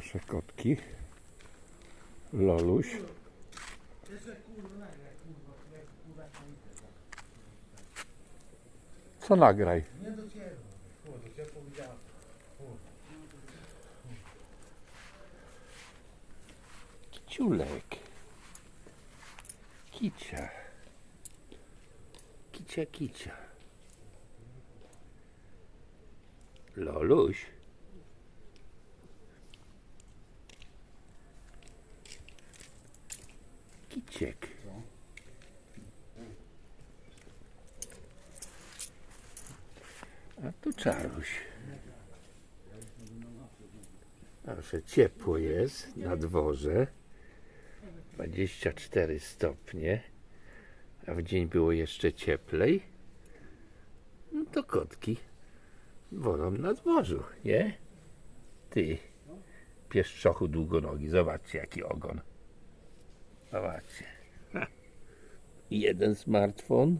Proszę kotki. Loluś. Co nagraj? Nie. Kiciulek. Kicia. Kicia, kicia. Loluś. Kiciek. A tu czaruś. Proszę, ciepło jest na dworze. 24 stopnie, a w dzień było jeszcze cieplej. No to kotki wolą na dworzu, nie? Ty, pieszczochu długonogi, zobaczcie jaki ogon. Zobaczcie. Jeden smartfon,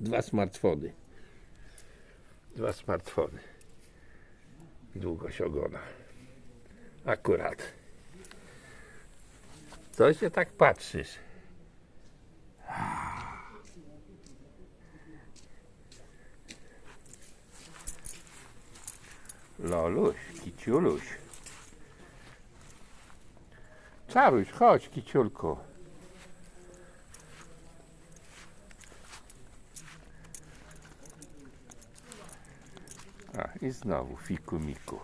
dwa smartfony. Dwa smartfony. Długość ogona. Akurat. Co się tak patrzysz? Loluś, kiciuluś. Czaruś, chodź, kiciulku. A, i znowu fiku miku.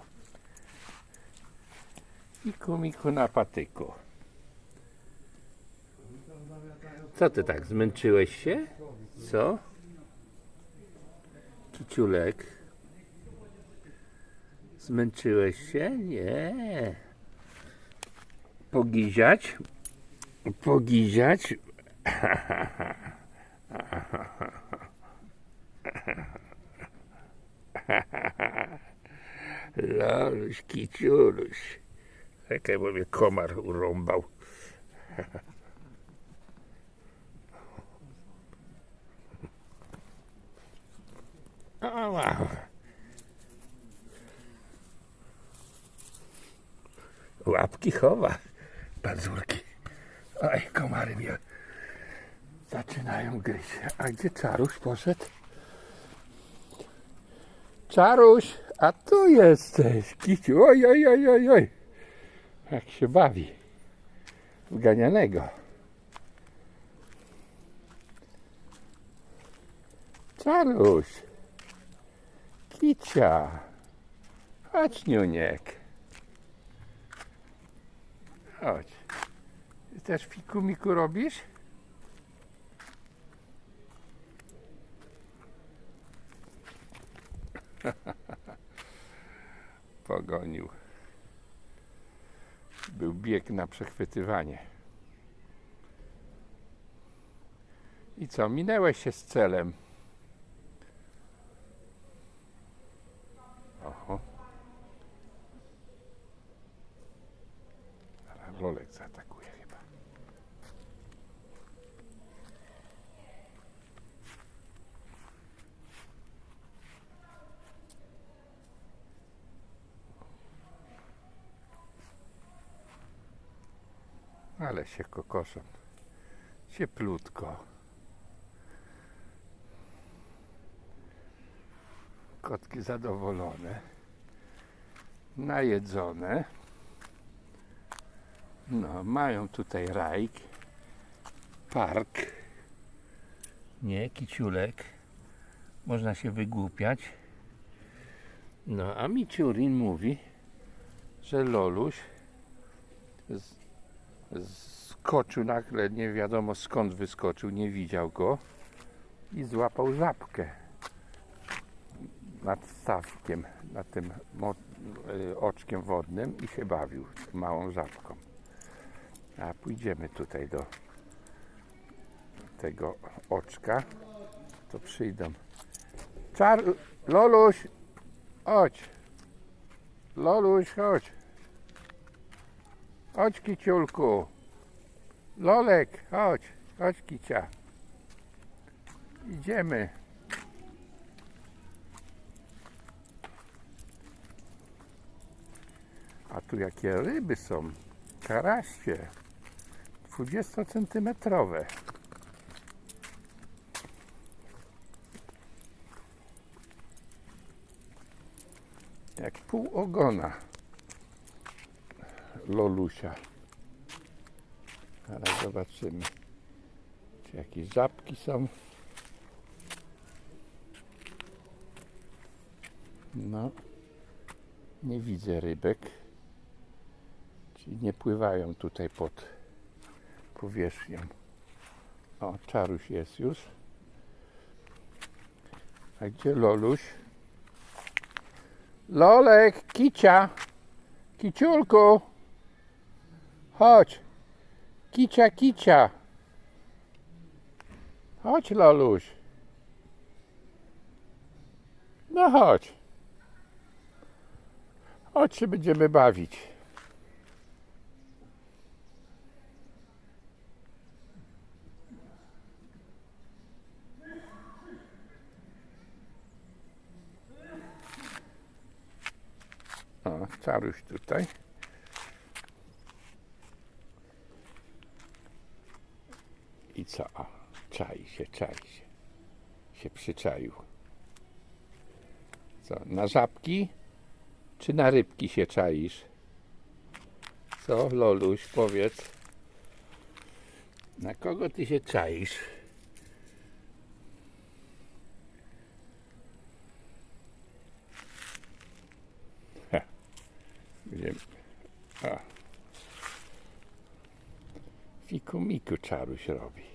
Na patyku. Co ty tak, zmęczyłeś się? Co? Kiciulek? Zmęczyłeś się? Nie. Pogiziać? Pogiziać? Loluś, kiciuluś. Czekaj, bo mnie komar urąbał. Łapki chowa. Pazurki. Oj, komary mnie zaczynają gryźć. A gdzie Czaruś poszedł? Czaruś, a tu jesteś. Kiciu, oj, oj, oj, oj, oj. Jak się bawi. W ganianego. Czaruś. Kicia. Chodź, Niuniek. Chodź. Też fiku miku robisz? Pogonił. Był bieg na przechwytywanie. I co, minęłeś się z celem. Oho. Zaraz Lolek zaatakuje chyba. Ale się kokoszą. Cieplutko. Kotki zadowolone. Najedzone. No, mają tutaj rajk, park, nie, kiciulek, można się wygłupiać. No, a Miciurin mówi, że Loluś skoczył nagle, nie wiadomo skąd wyskoczył, nie widział go i złapał żabkę nad stawkiem, nad tym y, oczkiem wodnym i się bawił małą żabką. A pójdziemy tutaj do tego oczka, to przyjdą. Czar... Loluś, chodź. Loluś, chodź. Chodź, kiciulku. Lolek, chodź. Chodź, kicia. Idziemy. A tu jakie ryby są. Karaście. 20 centymetrowe. Jak pół ogona. Lolusia. Zaraz zobaczymy. Czy jakieś żabki są. No. Nie widzę rybek. Czyli nie pływają tutaj pod powierzchnią. O, czaruś jest już. A gdzie Loluś? Lolek, kicia! Kiciulku! Chodź! Kicia, kicia! Chodź, Loluś! No chodź! Chodź się będziemy bawić. O, czaruś tutaj. Co? O, czai się, czai się. Się przyczaił. Co, na żabki? Czy na rybki się czaisz? Co, Loluś, powiedz. Na kogo ty się czaisz? Ha. Gdzie? A. Fiku miku czaruś robi.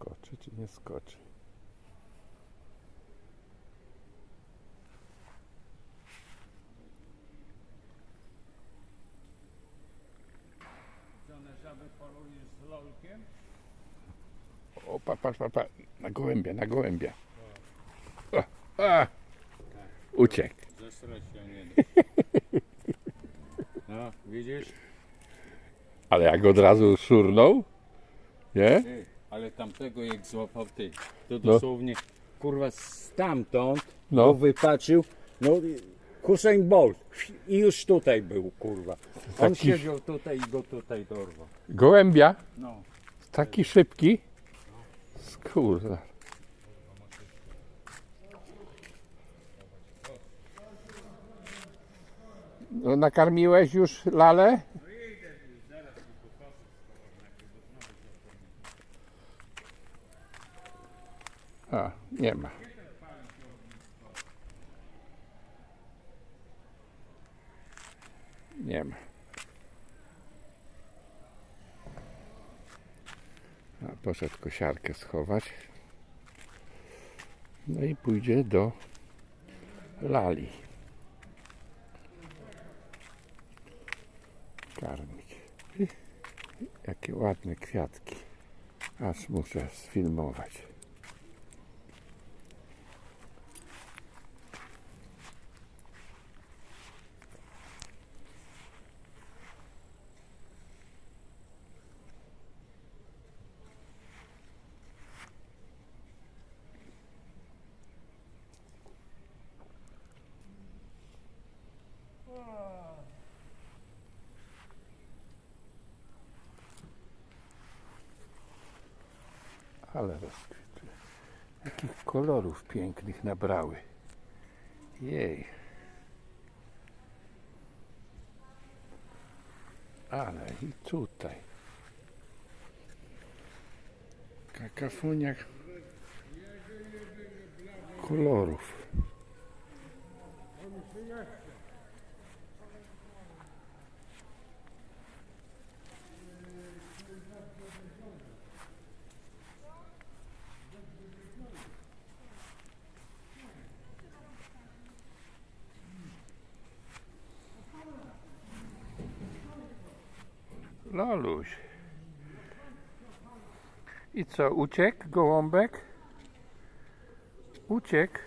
Skoczy czy nie skoczy? Żaby polujesz z lolkiem? O, pa, pa, pa, pa. Na gołębia, na gołębia. O, a. Uciekł. Zesrać się nie. No, widzisz? Ale jak od razu szurnął, nie? Ale tamtego jak złapał ty, to No. dosłownie kurwa stamtąd No. no. wypatrzył, no Hussein Bolt i już tutaj był kurwa. On Taki- siedział tutaj i go tutaj dorwał. Gołębia, No. taki szybki. Skurwa. No, nakarmiłeś już lalę? A, nie ma. Nie ma. A poszedł kosiarkę schować. No i pójdzie do lali. Karmić. Jakie ładne kwiatki. Aż muszę sfilmować. Ale rozkwitły. Jakich kolorów pięknych nabrały. Jej. Ale i tutaj. Kakafonia kolorów. Loluś. I co, uciekł gołąbek? Uciekł.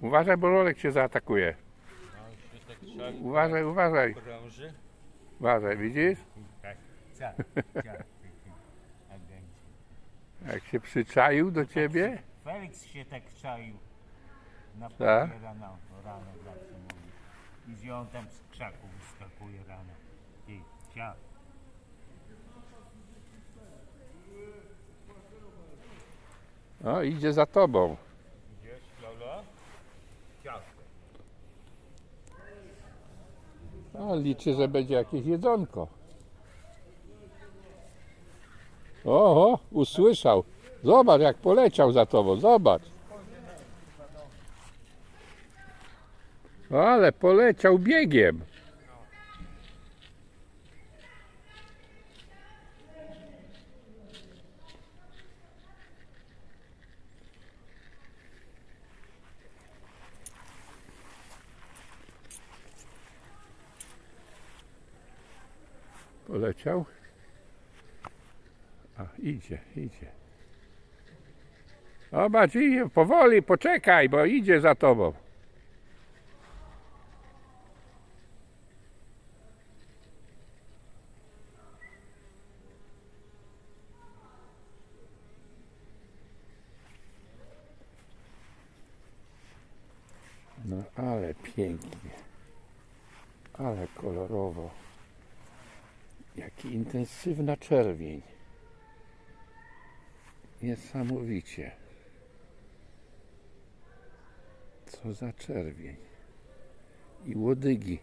Uważaj, bo Lolek cię zaatakuje. Uważaj, uważaj. Uważaj, widzisz? Tak. Agenci. Jak się przyczaił do ciebie? Felix się tak czaił. Na Tak? tak? rano, rano zawsze mówi. I on tam z krzaku wyskakuje rano. Ty, cia. O, idzie za tobą. Idziesz, Lolo? Ciasto. O, liczy, że będzie jakieś jedzonko. Oho, usłyszał. Zobacz, jak poleciał za tobą. Zobacz. Ale poleciał biegiem. Poleciał. A, idzie, idzie. Zobacz, idzie, powoli, poczekaj, bo idzie za tobą. No ale pięknie. Ale kolorowo. Jaki intensywna czerwień. Niesamowicie. Co za czerwień. I łodygi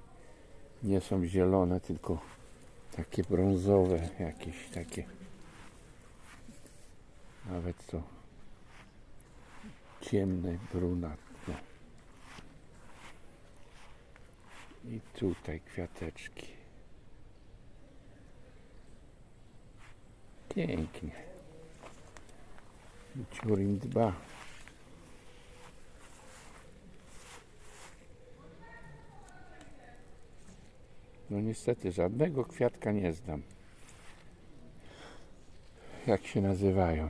nie są zielone, tylko takie brązowe, jakieś takie. Nawet to ciemne, brunatne. I tutaj kwiateczki. Pięknie. Ciurin dba. No niestety żadnego kwiatka nie znam. Jak się nazywają?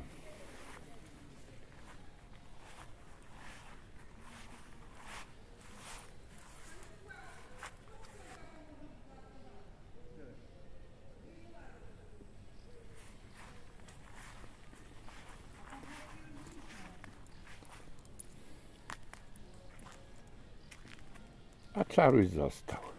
A czaruś został.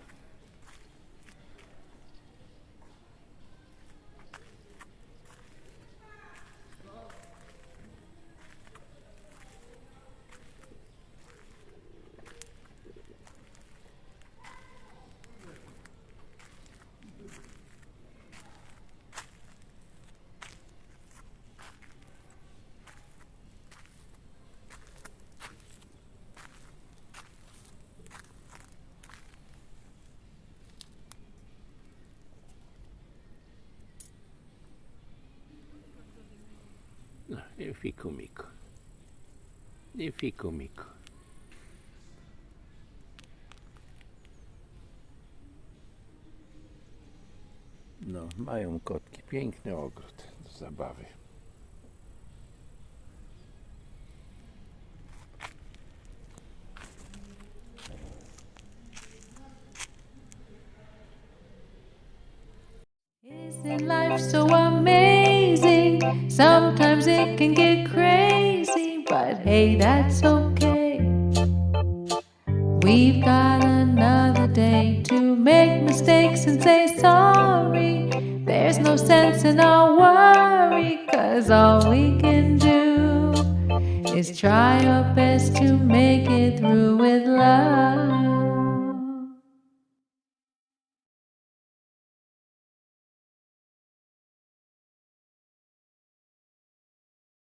I fiku miku. I fiku miku. No, mają kotki. Piękny ogród do zabawy. Isn't life so amazing? Sometimes it can get crazy, but hey, that's okay. We've got another day to make mistakes and say sorry. There's no sense in our worry, cause all we can do is try our best to make it through with love.